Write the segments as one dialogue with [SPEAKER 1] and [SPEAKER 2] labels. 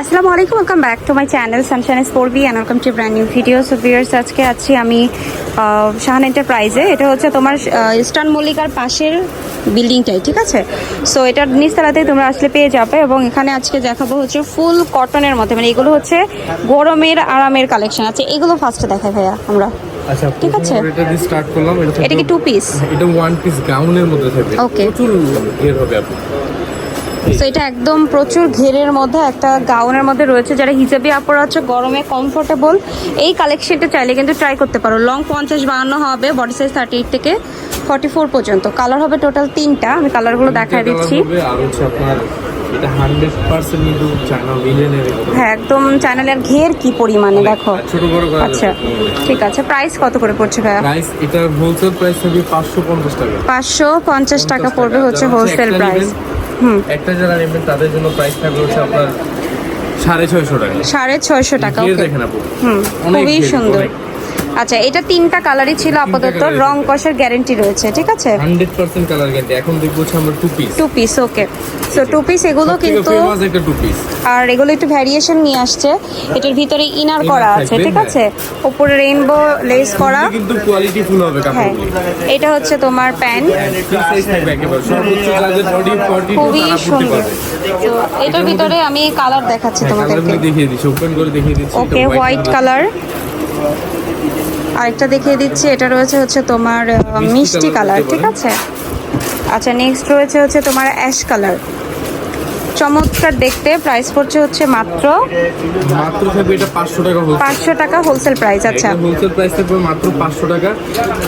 [SPEAKER 1] আসসালামু আলাইকুম welcome back to my channel sunshine spore B and welcome to brand new video so viewers আজকে আছি আমি শাহান এন্টারপ্রাইজে এটা হচ্ছে তোমার ইস্টার্ন মল্লিকার পাশের বিল্ডিংটাই ঠিক আছে? সো এটার নিচতলাতেই তোমরা আসলে পেয়ে যাবে এবং এখানে আজকে দেখাবো হচ্ছে ফুল কটনের মধ্যে। মানে এগুলো হচ্ছে গরমের আরামের কালেকশন আছে। এগুলো ফার্স্টে দেখাই ভাইয়া আমরা।
[SPEAKER 2] আচ্ছা
[SPEAKER 1] ঠিক আছে।
[SPEAKER 2] এটা দিয়ে স্টার্ট করলাম। এটা
[SPEAKER 1] কি টু পিস
[SPEAKER 2] এটা ওয়ান পিস গাউনের মধ্যে থাকবে।
[SPEAKER 1] Okay.
[SPEAKER 2] প্রচুর এর হবে আপনি
[SPEAKER 1] সো এটা একদম প্রচুর ঘেরের মধ্যে একটা গাউনের মধ্যে রয়েছে যারা হিজাবি আপুরা হচ্ছে গরমে কমফোর্টেবল এই কালেকশনটা চাইলে কিন্তু ট্রাই করতে পারো। লং পঞ্চাশ বাহান্ন হবে বডি সাইজ থার্টি এইট থেকে ফর্টি ফোর পর্যন্ত। কালার হবে টোটাল তিনটা। আমি কালারগুলো দেখাই দিচ্ছি।
[SPEAKER 2] এটা হান্ড্রেড পার্সেন্ট কিন্তু চায়না
[SPEAKER 1] হ্যাঁ একদম চ্যানেলের ঘের কি পরিমাণে দেখো।
[SPEAKER 2] ছোট বড় করা
[SPEAKER 1] আচ্ছা ঠিক আছে। প্রাইস কত করে পড়ছে ভাইয়া?
[SPEAKER 2] প্রাইস এটার হোলসেল প্রাইস থাকবে পাঁচশো পঞ্চাশ টাকা।
[SPEAKER 1] পাঁচশো পঞ্চাশ টাকা পড়বে হচ্ছে হোলসেল প্রাইস
[SPEAKER 2] একটা যারা নেবেন তাদের জন্য প্রাইস থাকবে হচ্ছে আপনার সাড়ে ছয়শো টাকা।
[SPEAKER 1] সাড়ে ছয়শো টাকা
[SPEAKER 2] দেখেন আপু।
[SPEAKER 1] হুম খুবই সুন্দর। আচ্ছা এটা তিনটা কালারই ছিল আপাতত। রং। কষের গ্যারেন্টি রয়েছে ঠিক আছে?
[SPEAKER 2] হান্ড্রেড পার্সেন্ট কালার গ্যারান্টি এখন দেখব আমরা two piece
[SPEAKER 1] two piece okay so two piece এগুলো কিন্তু আর এগুলো একটু ভ্যারিয়েশন নিয়ে আসছে। এটার ভিতরে ইনার করা আছে ঠিক
[SPEAKER 2] হ্যাঁ।
[SPEAKER 1] আছে? উপরে রেইনবো লেস করা।
[SPEAKER 2] কিন্তু কোয়ালিটি ফুল হবে
[SPEAKER 1] হ্যাঁ।
[SPEAKER 2] কাপড়গুলো
[SPEAKER 1] এটা হচ্ছে তোমার প্যান্ট
[SPEAKER 2] সর্বোচ্চ যাদের বডি 42
[SPEAKER 1] খুবই সুন্দর। তো এটার ভিতরে আমি কালার দেখাচ্ছি
[SPEAKER 2] হ্যাঁ,
[SPEAKER 1] তোমাদেরকে।
[SPEAKER 2] দেখিয়ে দিচ্ছি ওপেন করে দেখিয়ে দিচ্ছি।
[SPEAKER 1] ওকে হোয়াইট কালার আরেকটা দেখিয়ে দিচ্ছি এটা রয়েছে হচ্ছে তোমার
[SPEAKER 2] মিষ্টি
[SPEAKER 1] কালার ঠিক আছে? আচ্ছা নেক্সট রয়েছে হচ্ছে তোমার অ্যাশ কালার চমৎকার দেখতে। প্রাইস পড়ছে হচ্ছে মাত্র
[SPEAKER 2] মাত্র থাকবে এটা 500 টাকা হোলসেল
[SPEAKER 1] পাঁচশো টাকা হোলসেল প্রাইস আচ্ছা।
[SPEAKER 2] হোলসেল প্রাইস থাকবে মাত্র 500 টাকা।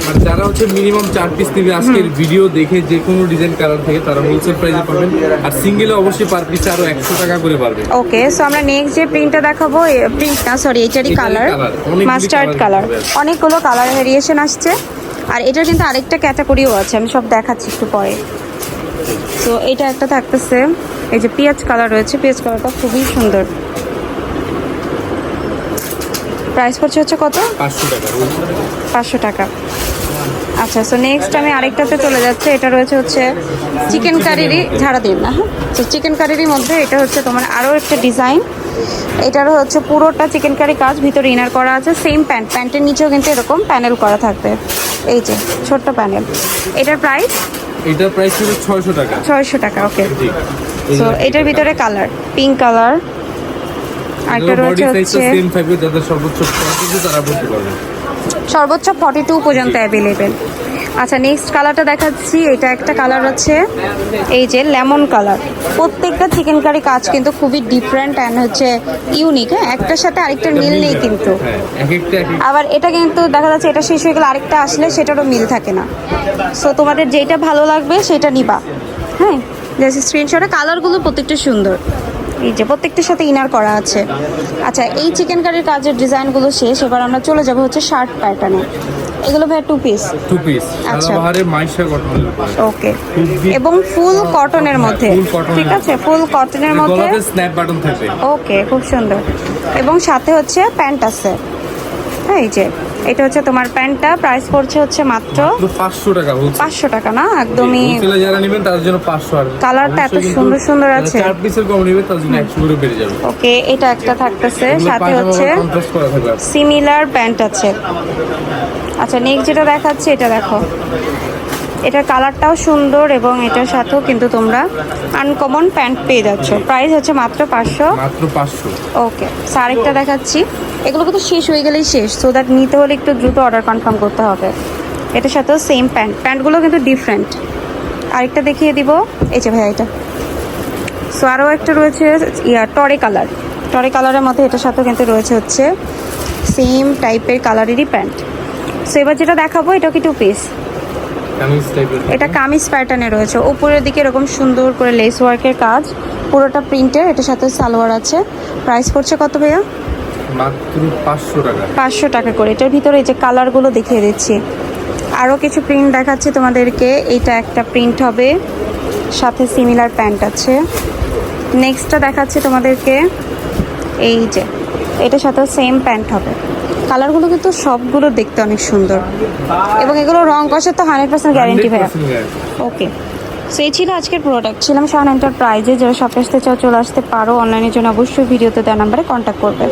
[SPEAKER 2] আর যারা হচ্ছে মিনিমাম 4 পিস নেবে আজকের ভিডিও দেখে যে কোনো ডিজাইন কালার থেকে তারা হোলসেল প্রাইসে পাবেন। আর সিঙ্গেলে অবশ্যই পার পিস আরও 100 টাকা করে পারবে
[SPEAKER 1] ওকে সো আমরা নেক্সট যে প্রিন্টটা দেখাবো প্রিন্ট না সরি এটারই কালার মাস্টার্ড কালার অনেকগুলো কালার ভেরিয়েশন আসছে। আর এটার কিন্তু আরেকটা ক্যাটাগরিও আছে আমি সব দেখাচ্ছি একটু পরে। তো এটা একটা থাকতেছে। এই যে পিঁয়াজ কালার রয়েছে পিঁয়াজ কালারটা খুবই সুন্দর। প্রাইস পড়ছে হচ্ছে কত?
[SPEAKER 2] 500 টাকা wholesale।
[SPEAKER 1] পাঁচশো টাকা। আচ্ছা সো নেক্সট আমি আরেকটাতে চলে যাচ্ছে। এটা রয়েছে হচ্ছে চিকেন কারিরই ঝাড়া দিন না? হ্যাঁ তো চিকেন কারিরই মধ্যে এটা হচ্ছে তোমার আরও একটা ডিজাইন এটার হচ্ছে পুরোটা চিকেন কারি কাজ ভিতরে ইনার করা আছে সেম প্যান্ট প্যান্টের নিচেও কিন্তু এরকম প্যানেল করা থাকবে। এই যে ছোট্ট প্যানেল এটার প্রাইস
[SPEAKER 2] এটার প্রাইস ছিল 600 টাকা।
[SPEAKER 1] ছয়শো টাকা ওকে সো এটার ভিতরে কালার পিঙ্ক কালার আরেকটা রয়েছে হচ্ছে
[SPEAKER 2] same থাকবে যাদের সর্বোচ্চ 35 তারা বলতে পারবে।
[SPEAKER 1] সর্বোচ্চ ফর্টি টু পর্যন্ত অ্যাভেলেবেল আচ্ছা নেক্সট কালারটা দেখাচ্ছি। এটা একটা কালার আছে এই যে লেমন কালার প্রত্যেকটা চিকেন কারি কাজ কিন্তু খুবই ডিফারেন্ট অ্যান্ড হচ্ছে ইউনিক হ্যাঁ? একটার সাথে আরেকটা মিল নেই কিন্তু।
[SPEAKER 2] হ্যাঁ
[SPEAKER 1] আবার এটা কিন্তু দেখা যাচ্ছে এটা শেষ হয়ে গেলে আরেকটা আসলে সেটারও মিল থাকে না। সো তোমাদের যেটা ভালো লাগবে সেটা নিবা। হ্যাঁ? জাস্ট স্ক্রিনশটে কালারগুলো প্রত্যেকটা সুন্দর। এই যে প্রত্যেকটার সাথে ইনার করা আছে। আচ্ছা এই চিকেন কারির কাজের ডিজাইনগুলো শেষ এবার আমরা চলে যাব হচ্ছে শার্ট প্যাটার্নে এগুলো ভাই টু পিস
[SPEAKER 2] টু পিস
[SPEAKER 1] আচ্ছা।
[SPEAKER 2] মাইশা উপরে
[SPEAKER 1] ওকে এবং ফুল কটনের মধ্যে। ঠিক আছে? ফুল কটনের মধ্যে?
[SPEAKER 2] গলাতে স্ন্যাপ বাটন থাকবে।
[SPEAKER 1] ওকে খুব সুন্দর। এবং সাথে হচ্ছে প্যান্ট আছে। হ্যাঁ এই যে। এটা হচ্ছে তোমার প্যান্টটা প্রাইস পড়ছে হচ্ছে মাত্র
[SPEAKER 2] তো 500 টাকা হোলসেল
[SPEAKER 1] পাঁচশো টাকা না? একদমই
[SPEAKER 2] হোলসেলে যারা নেবেন তার জন্য 500 আর
[SPEAKER 1] কালারটা এত সুন্দর সুন্দর আছে।
[SPEAKER 2] চার পিসের কম নেবে তার জন্য 100 করে বেড়ে যাবে।
[SPEAKER 1] ওকে এটা একটা থাকতেছে সাথে হচ্ছে সিমিলার প্যান্ট আছে। আচ্ছা নেক্সট যেটা দেখাচ্ছে এটা দেখো। এটার কালারটাও সুন্দর এবং এটার সাথেও কিন্তু তোমরা আনকমন প্যান্ট পেয়ে যাচ্ছ। প্রাইস হচ্ছে মাত্র পাঁচশো।
[SPEAKER 2] মাত্র 500
[SPEAKER 1] ওকে আরেকটা দেখাচ্ছি। এগুলো কিন্তু শেষ হয়ে গেলেই শেষ সো দ্যাট নিতে হলে একটু দ্রুত অর্ডার কনফার্ম করতে হবে। এটার সাথেও সেম প্যান্ট প্যান্টগুলো কিন্তু ডিফারেন্ট আরেকটা দেখিয়ে দিব। এই যে ভাইয়া এটা। সো আরও একটা রয়েছে ইয়া টরে কালার। টরে কালারের মধ্যে এটার সাথেও কিন্তু রয়েছে হচ্ছে সেম টাইপের কালারেরই প্যান্ট সো এবার যেটা দেখাবো এটা কি টু পিস এটা কামিজ প্যাটার্নে রয়েছে। উপরের দিকে এরকম সুন্দর করে লেস ওয়ার্কের কাজ। পুরোটা প্রিন্টের এটার সাথে সালোয়ার আছে। প্রাইস পড়ছে কত ভাইয়া?
[SPEAKER 2] মাত্র 500 টাকা।
[SPEAKER 1] পাঁচশো টাকা করে। এটার ভিতরে এই যে কালারগুলো দেখিয়ে দিচ্ছি। আরও কিছু প্রিন্ট দেখাচ্ছে তোমাদেরকে। এইটা একটা প্রিন্ট হবে। সাথে সিমিলার প্যান্ট আছে। নেক্সটটা দেখাচ্ছে তোমাদেরকে। এই যে এটার সাথেও সেম প্যান্ট হবে। কালারগুলো কিন্তু সবগুলো দেখতে অনেক সুন্দর। এবং এগুলো রং কষে তো হান্ড্রেড পার্সেন্ট গ্যারেন্টি ভাইয়া। ওকে সেই এই ছিল আজকের প্রোডাক্ট ছিলাম শাহান এন্টারপ্রাইজে যারা শপে আসতে চাও চলে আসতে পারো। অনলাইনের জন্য অবশ্যই ভিডিওতে দেওয়া নাম্বারে কন্ট্যাক্ট করবে।